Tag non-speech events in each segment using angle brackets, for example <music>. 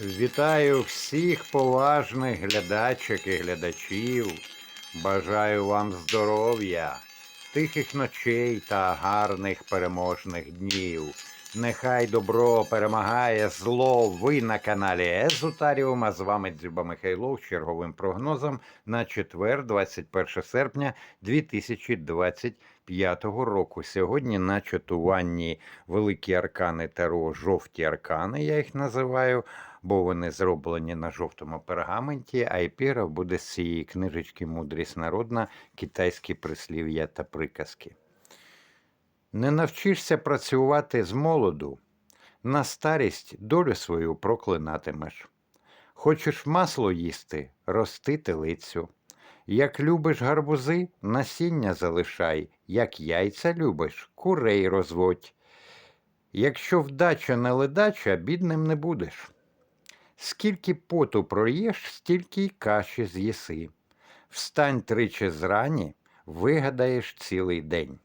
Вітаю всіх поважних глядачок і глядачів. Бажаю вам здоров'я, тихих ночей та гарних переможних днів. Нехай добро перемагає зло. Ви на каналі Езотаріум, а з вами Дзюба Михайлов з черговим прогнозом на четвер, 21 серпня 2025 року. Сьогодні на чатуванні великі аркани Таро, жовті аркани, я їх називаю, бо вони зроблені на жовтому пергаменті, а епіра буде з цієї книжечки Мудрість народна, китайські прислів'я та приказки. Не навчишся працювати з молоду, на старість долю свою проклинатимеш. Хочеш масло їсти, рости телицю. Як любиш гарбузи, насіння залишай, як яйця любиш, курей розводь. Якщо вдача не ледача, бідним не будеш. Скільки поту проїш, стільки й каші з'їси. Встань тричі зрані, вигадаєш цілий день.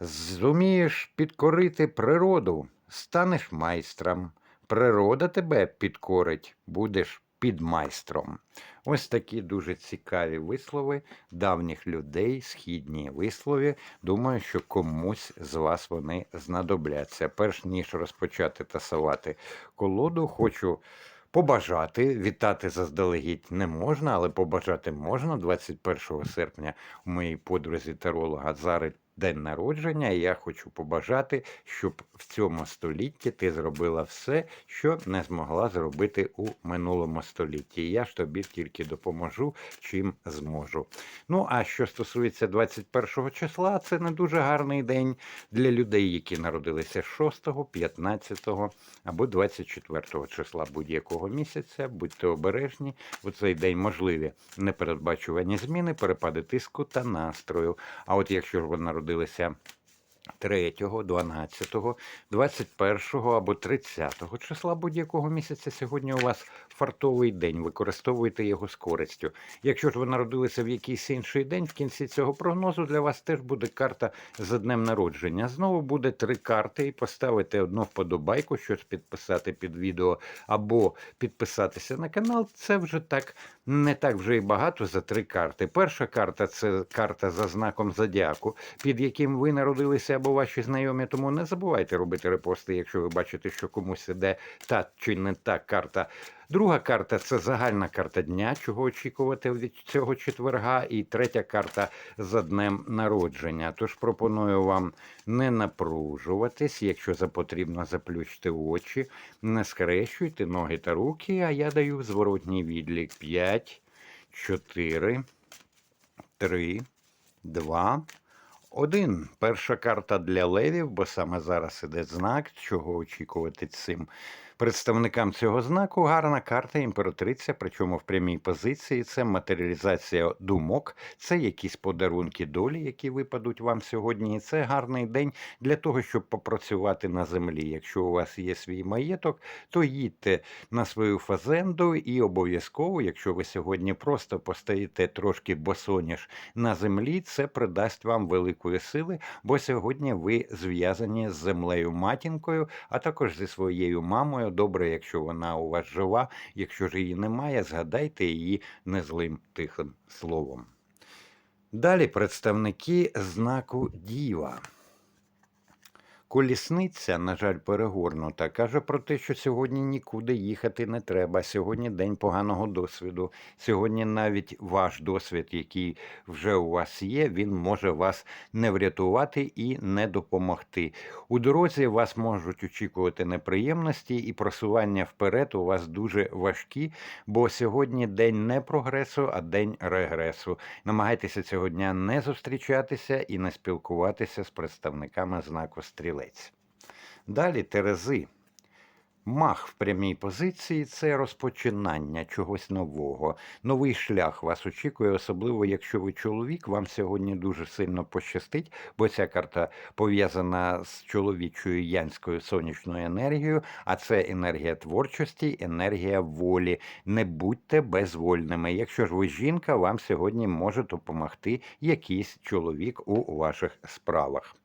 Зумієш підкорити природу, станеш майстром. Природа тебе підкорить, будеш підмайстром. Ось такі дуже цікаві вислови давніх людей, східні вислови. Думаю, що комусь з вас вони знадобляться. Перш ніж розпочати тасувати колоду, хочу побажати. Вітати заздалегідь не можна, але побажати можна 21 серпня у моїй подрузі таролога Зари день народження, і я хочу побажати, щоб в цьому столітті ти зробила все, що не змогла зробити у минулому столітті. Я ж тобі тільки допоможу, чим зможу. Ну, а що стосується 21 числа, це не дуже гарний день для людей, які народилися 6, 15 або 24 числа будь-якого місяця. Будьте обережні. У цей день можливі непередбачувані зміни, перепади тиску та настрою. А от якщо ж ви народилися народилися. 3, 12, 21 або 30 числа будь-якого місяця сьогодні у вас фартовий день, використовуйте його з користю. Якщо ж ви народилися в якийсь інший день, в кінці цього прогнозу для вас теж буде карта за днем народження. Знову буде три карти, і поставити одну вподобайку, щось підписати під відео, або підписатися на канал. Це вже так не так вже і багато за три карти. Перша карта це карта за знаком зодіаку, під яким ви народилися або ваші знайомі. Тому не забувайте робити репости, якщо ви бачите, що комусь іде та чи не та карта. Друга карта це загальна карта дня, чого очікувати від цього четверга. І третя карта за днем народження. Тож пропоную вам не напружуватись, якщо за потрібно заплющити очі, не скрещуйте ноги та руки, а я даю зворотній відлік 5, 4, 3, 2, один. Перша карта для левів, бо саме зараз іде знак, чого очікувати цим представникам цього знаку. Гарна карта імператриця, причому в прямій позиції. Це матеріалізація думок, це якісь подарунки долі, які випадуть вам сьогодні. І це гарний день для того, щоб попрацювати на землі. Якщо у вас є свій маєток, то їдьте на свою фазенду і обов'язково, якщо ви сьогодні просто постоїте трошки босоніж на землі, це придасть вам великої сили, бо сьогодні ви зв'язані з землею матінкою, а також зі своєю мамою. Добре, якщо вона у вас жива, якщо ж її немає, згадайте її незлим тихим словом. Далі представники знаку Діва. Колісниця, на жаль, перегорнута, каже про те, що сьогодні нікуди їхати не треба. Сьогодні день поганого досвіду. Сьогодні навіть ваш досвід, який вже у вас є, він може вас не врятувати і не допомогти. У дорозі вас можуть очікувати неприємності і просування вперед у вас дуже важкі, бо сьогодні день не прогресу, а день регресу. Намагайтеся цього дня не зустрічатися і не спілкуватися з представниками знаку стрілець. Далі Терези. Мах в прямій позиції це розпочинання чогось нового. Новий шлях вас очікує, особливо якщо ви чоловік. Вам сьогодні дуже сильно пощастить, бо ця карта пов'язана з чоловічою янською сонячною енергією, а це енергія творчості, енергія волі. Не будьте безвольними. Якщо ж ви жінка, вам сьогодні може допомогти якийсь чоловік у ваших справах.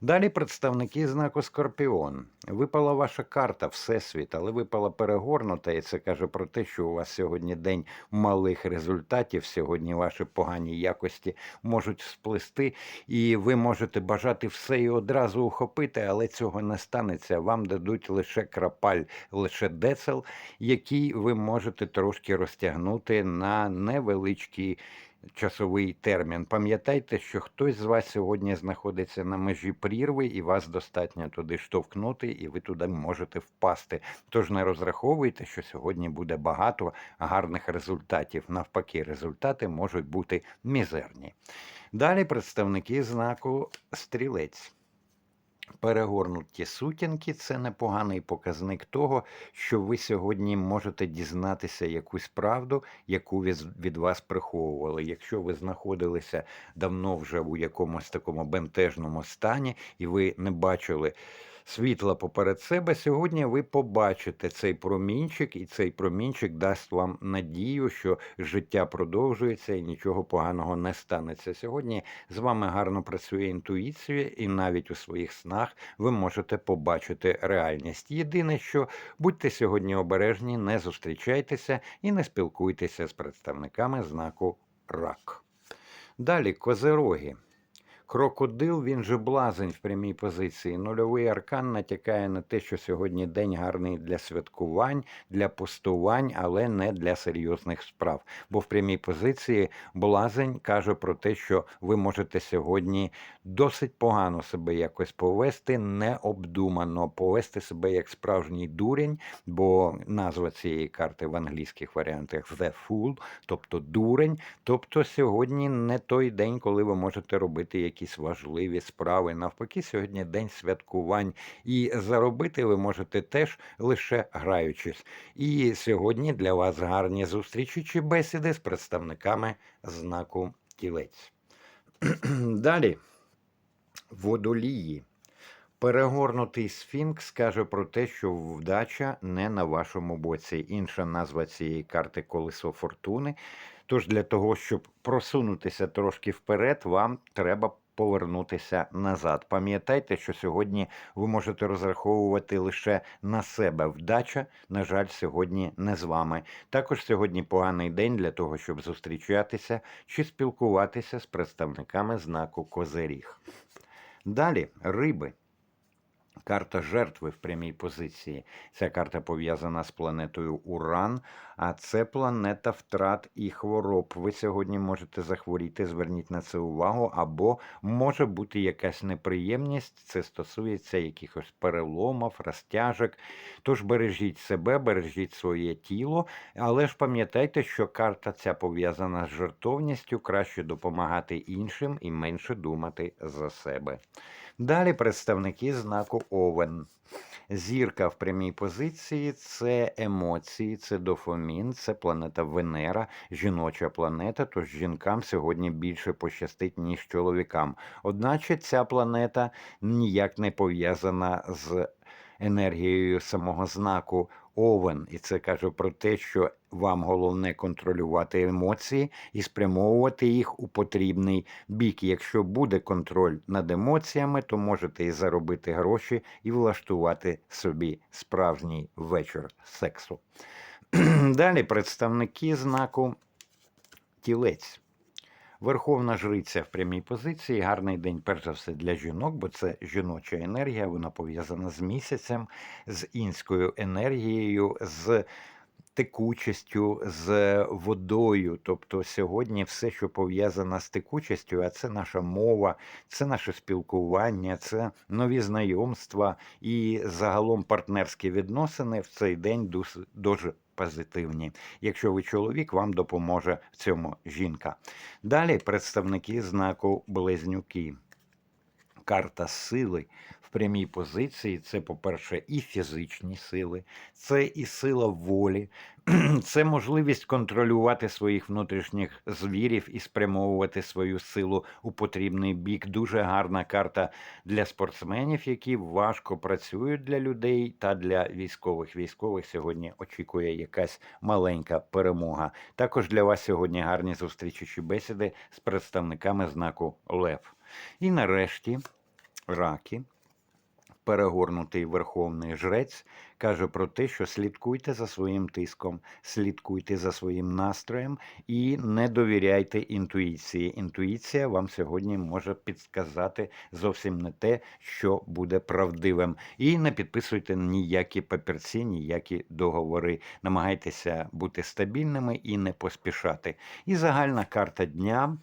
Далі представники знаку Скорпіон. Випала ваша карта Всесвіт, але випала перегорнута, і це каже про те, що у вас сьогодні день малих результатів. Сьогодні ваші погані якості можуть сплести, і ви можете бажати все і одразу ухопити, але цього не станеться. Вам дадуть лише крапаль, лише децел, який ви можете трошки розтягнути на невеличкий часовий термін. Пам'ятайте, що хтось з вас сьогодні знаходиться на межі прірви, і вас достатньо туди штовхнути, і ви туди можете впасти. Тож не розраховуйте, що сьогодні буде багато гарних результатів. Навпаки, результати можуть бути мізерні. Далі представники знаку стрілець. Перегорнуті сутінки це непоганий показник того, що ви сьогодні можете дізнатися якусь правду, яку від, вас приховували. Якщо ви знаходилися давно вже у якомусь такому бентежному стані, і ви не бачили світла поперед себе, сьогодні ви побачите цей промінчик, і цей промінчик дасть вам надію, що життя продовжується і нічого поганого не станеться. Сьогодні з вами гарно працює інтуїція, і навіть у своїх снах ви можете побачити реальність. Єдине, що будьте сьогодні обережні, не зустрічайтеся і не спілкуйтеся з представниками знаку рак. Далі козероги. Крокодил, він же блазень в прямій позиції. Нульовий аркан натякає на те, що сьогодні день гарний для святкувань, для пустувань, але не для серйозних справ. Бо в прямій позиції блазень каже про те, що ви можете сьогодні досить погано себе якось повести, необдумано, повести себе як справжній дурень, бо назва цієї карти в англійських варіантах The Fool, тобто дурень. Тобто сьогодні не той день, коли ви можете робити якісь важливі справи. Навпаки, сьогодні день святкувань, і заробити ви можете теж лише граючись. І сьогодні для вас гарні зустрічі чи бесіди з представниками знаку тілець. <clears throat> Далі водолії. Перегорнутий сфінкс каже про те, що вдача не на вашому боці. Інша назва цієї карти колесо фортуни. Тож для того, щоб просунутися трошки вперед, вам треба повернутися назад. Пам'ятайте, що сьогодні ви можете розраховувати лише на себе. Вдача, на жаль, сьогодні не з вами. Також сьогодні поганий день для того, щоб зустрічатися чи спілкуватися з представниками знаку Козиріг. Далі риби. Карта жертви в прямій позиції. Ця карта пов'язана з планетою Уран, а це планета втрат і хвороб. Ви сьогодні можете захворіти, зверніть на це увагу, або може бути якась неприємність. Це стосується якихось переломів, розтяжок. Тож бережіть себе, бережіть своє тіло, але ж пам'ятайте, що карта ця пов'язана з жертовністю, краще допомагати іншим і менше думати за себе. Далі представники знаку Овен. Зірка в прямій позиції це емоції, це дофамін, це планета Венера, жіноча планета. Тож жінкам сьогодні більше пощастить, ніж чоловікам. Одначе ця планета ніяк не пов'язана з енергією самого знаку Овен, і це каже про те, що вам головне контролювати емоції і спрямовувати їх у потрібний бік. Якщо буде контроль над емоціями, то можете і заробити гроші, і влаштувати собі справжній вечір сексу. <clears throat> Далі представники знаку тілець. Верховна жриця в прямій позиції. Гарний день, перш за все, для жінок, бо це жіноча енергія, вона пов'язана з місяцем, з інською енергією, з текучістю, з водою. Тобто сьогодні все, що пов'язано з текучістю, а це наша мова, це наше спілкування, це нові знайомства і загалом партнерські відносини в цей день дуже, дуже позитивні. Якщо ви чоловік, вам допоможе в цьому жінка. Далі представники знаку Близнюки. Карта сили в прямій позиції це, по-перше, і фізичні сили, це і сила волі, <clears throat> це можливість контролювати своїх внутрішніх звірів і спрямовувати свою силу у потрібний бік. Дуже гарна карта для спортсменів, які важко працюють для людей та для військових. Військових сьогодні очікує якась маленька перемога. Також для вас сьогодні гарні зустрічі чи бесіди з представниками знаку Лев. І нарешті раки, перегорнутий верховний жрець каже про те, що слідкуйте за своїм тиском, слідкуйте за своїм настроєм і не довіряйте інтуїції. Інтуїція вам сьогодні може підсказати зовсім не те, що буде правдивим. І не підписуйте ніякі папірці, ніякі договори. Намагайтеся бути стабільними і не поспішати. І загальна карта дня.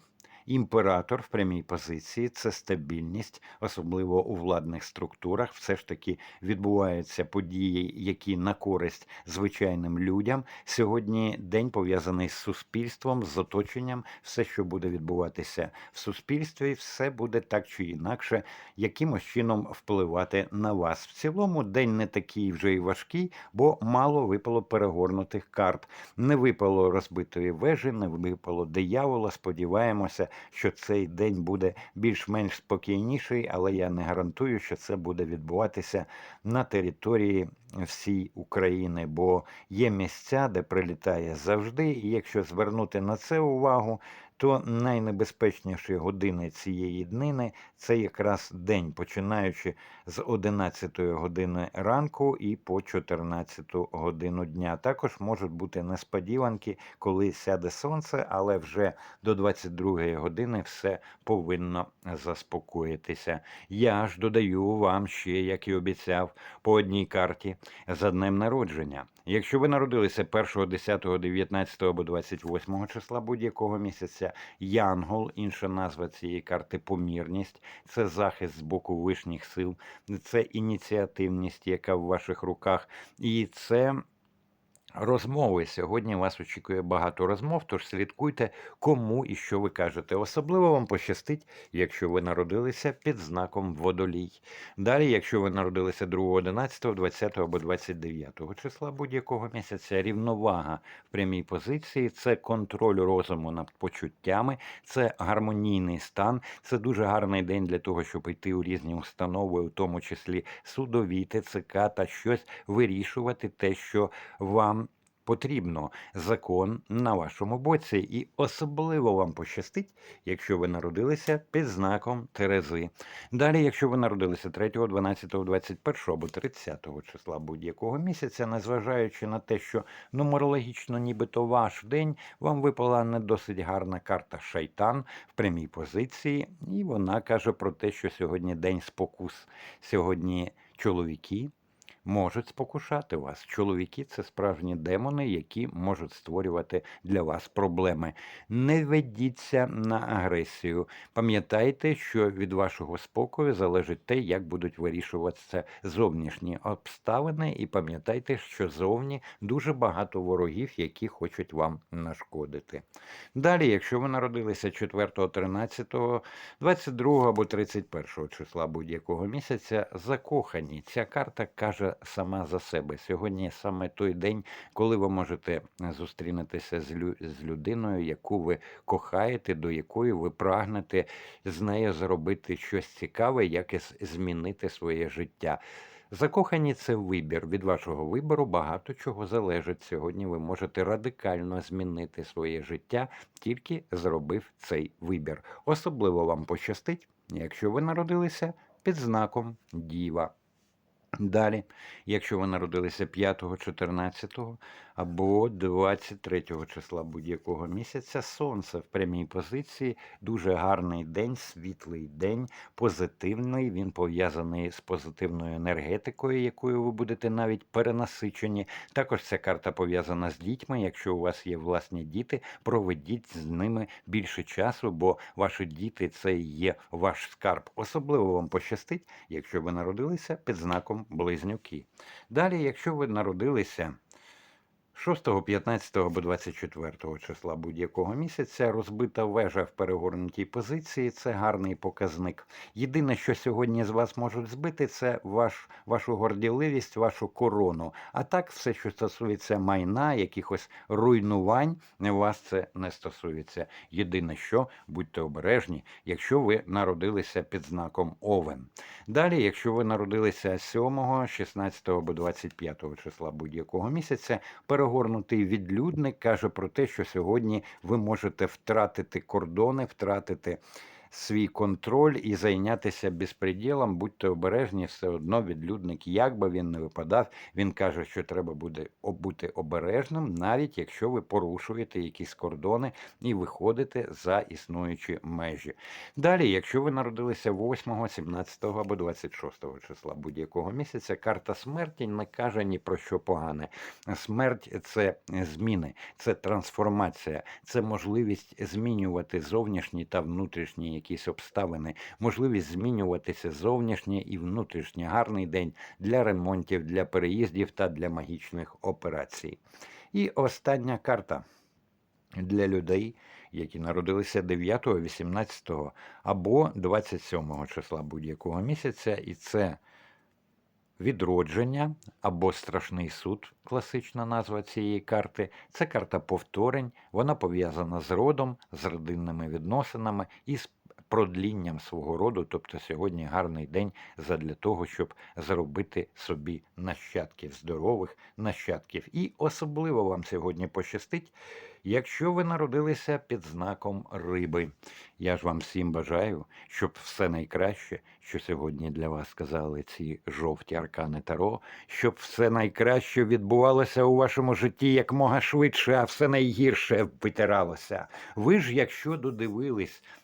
Імператор в прямій позиції це стабільність, особливо у владних структурах. Все ж таки відбуваються події, які на користь звичайним людям. Сьогодні день пов'язаний з суспільством, з оточенням. Все, що буде відбуватися в суспільстві, все буде так чи інакше, якимось чином впливати на вас. В цілому день не такий вже й важкий, бо мало випало перегорнутих карт. Не випало розбитої вежі, не випало диявола. Сподіваємося, що цей день буде більш-менш спокійніший, але я не гарантую, що це буде відбуватися на території всій України, бо є місця, де прилітає завжди. І якщо звернути на це увагу, то найнебезпечніші години цієї днини це якраз день, починаючи з 11 години ранку і по 14 годину дня. Також можуть бути несподіванки, коли сяде сонце, але вже до 22 години все повинно заспокоїтися. Я ж додаю вам ще, як і обіцяв, по одній карті за днем народження. Якщо ви народилися 1, 10, 19 або 28 числа будь-якого місяця, Янгол, інша назва цієї карти помірність, це захист з боку вишніх сил, це ініціативність, яка в ваших руках, і це. Розмови сьогодні вас очікує багато розмов, тож слідкуйте, кому і що ви кажете. Особливо вам пощастить, якщо ви народилися під знаком водолій. Далі, якщо ви народилися 2, 11, 20 або 29 числа будь-якого місяця, рівновага в прямій позиції це контроль розуму над почуттями, це гармонійний стан, це дуже гарний день для того, щоб йти у різні установи, у тому числі судові, ТЦК та щось вирішувати, те, що вам потрібно закон на вашому боці, і особливо вам пощастить, якщо ви народилися під знаком Терези. Далі, якщо ви народилися 3, 12, 21 або 30 числа будь-якого місяця, незважаючи на те, що нумерологічно, нібито ваш день, вам випала не досить гарна карта Шайтан в прямій позиції, і вона каже про те, що сьогодні день спокус. Сьогодні чоловіки можуть спокушати вас. Чоловіки це справжні демони, які можуть створювати для вас проблеми. Не ведіться на агресію. Пам'ятайте, що від вашого спокою залежить те, як будуть вирішуватися зовнішні обставини, і пам'ятайте, що зовні дуже багато ворогів, які хочуть вам нашкодити. Далі, якщо ви народилися 4, 13, 22 або 31 числа будь-якого місяця, закохані. Ця карта каже сама за себе. Сьогодні саме той день, коли ви можете зустрінутися з, лю з людиною, яку ви кохаєте, до якої ви прагнете з нею зробити щось цікаве, як змінити своє життя. Закохані це вибір. Від вашого вибору багато чого залежить. Сьогодні ви можете радикально змінити своє життя, тільки зробив цей вибір. Особливо вам пощастить, якщо ви народилися під знаком Діва. Далі, якщо ви народилися 5, 14 або 23 числа будь-якого місяця, сонце в прямій позиції, дуже гарний день, світлий день, позитивний. Він пов'язаний з позитивною енергетикою, якою ви будете навіть перенасичені. Також ця карта пов'язана з дітьми. Якщо у вас є власні діти, проведіть з ними більше часу, бо ваші діти це є ваш скарб. Особливо вам пощастить, якщо ви народилися під знаком близнюки. Далі, якщо ви народилися 6, 15 або 24 числа будь-якого місяця розбита вежа в перегорнутій позиції це гарний показник. Єдине, що сьогодні з вас можуть збити, це ваш, вашу горділивість, вашу корону. А так, все, що стосується майна, якихось руйнувань, вас це не стосується. Єдине, що будьте обережні, якщо ви народилися під знаком Овен. Далі, якщо ви народилися 7, 16 або 25 числа будь-якого місяця, перегорнутий відлюдник каже про те, що сьогодні ви можете втратити кордони, втратити свій контроль і зайнятися безпреділом. Будьте обережні, все одно відлюдник, як би він не випадав, він каже, що треба буде бути обережним, навіть якщо ви порушуєте якісь кордони і виходите за існуючі межі. Далі, якщо ви народилися 8, 17 або 26 числа будь-якого місяця, карта смерті не каже ні про що погане. Смерть це зміни, це трансформація, це можливість змінювати зовнішні та внутрішні якісь обставини, можливість змінюватися зовнішнє і внутрішнє. Гарний день для ремонтів, для переїздів та для магічних операцій. І остання карта для людей, які народилися 9, 18 або 27 числа будь-якого місяця, і це відродження або страшний суд, класична назва цієї карти. Це карта повторень, вона пов'язана з родом, з родинними відносинами і з продлінням свого роду. Тобто сьогодні гарний день задля того, щоб зробити собі нащадків, здорових нащадків. І особливо вам сьогодні пощастить, якщо ви народилися під знаком риби. Я ж вам всім бажаю, щоб все найкраще, що сьогодні для вас сказали ці жовті аркани Таро, щоб все найкраще відбувалося у вашому житті якмога швидше, а все найгірше витиралося. Ви ж, якщо додивились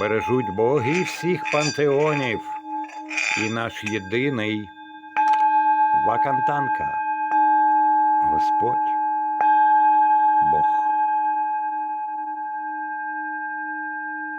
бережуть боги всіх пантеонів і наш єдиний Вакантанка, Господь.